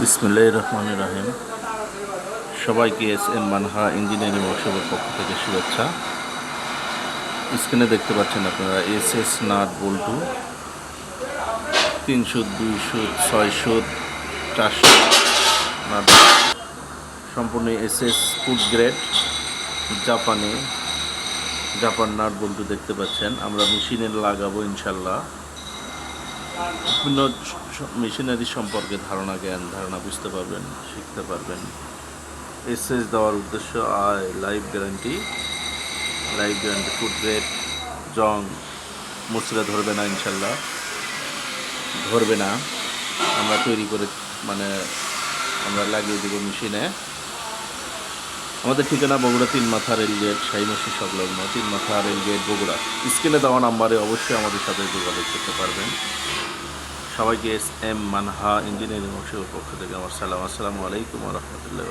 বিসমুল্লাহ রহমান রাহিম। সবাইকে এস এম মানহা ইঞ্জিনিয়ারিং ওয়ার্কশপের পক্ষ থেকে শুভেচ্ছা। স্ক্রিনে দেখতে পাচ্ছেন আপনারা এস এস নাট বল্টু, তিনশো, দুইশো, ছয়শো, চারশো নাট। সম্পূর্ণ এস এস ফুড গ্রেড, জাপানে, জাপান নাট বল্টু দেখতে পাচ্ছেন। আমরা মেশিনে লাগাবো ইনশাল্লাহ। বিভিন্ন মেশিনারি সম্পর্কে ধারণা, জ্ঞান, ধারণা বুঝতে পারবেন, শিখতে পারবেন। এসএস দেওয়ার উদ্দেশ্য, আয়, life guarantee. Life guarantee, food grade, জং। মুচড়ে ধরবে না, ইনশাল্লাহ। ধরবে না। আমরা তৈরি করে মানে আমরা লাগিয়ে দেবো মেশিনে। আমাদের ঠিকানা বগুড়া তিন মাথা রেল গেট মাসি সংলগ্ন তিন মাথা রেল গেট বগুড়া। স্ক্রিনে দেওয়া নাম্বারে অবশ্যই আমাদের সাথে যোগাযোগ করতে পারবেন। সবাইকে এস এম মানহা ইঞ্জিনিয়ারিং অংশের পক্ষ থেকে আমার সালাম। আসসালামু আলাইকুম রহমতুল্লাহ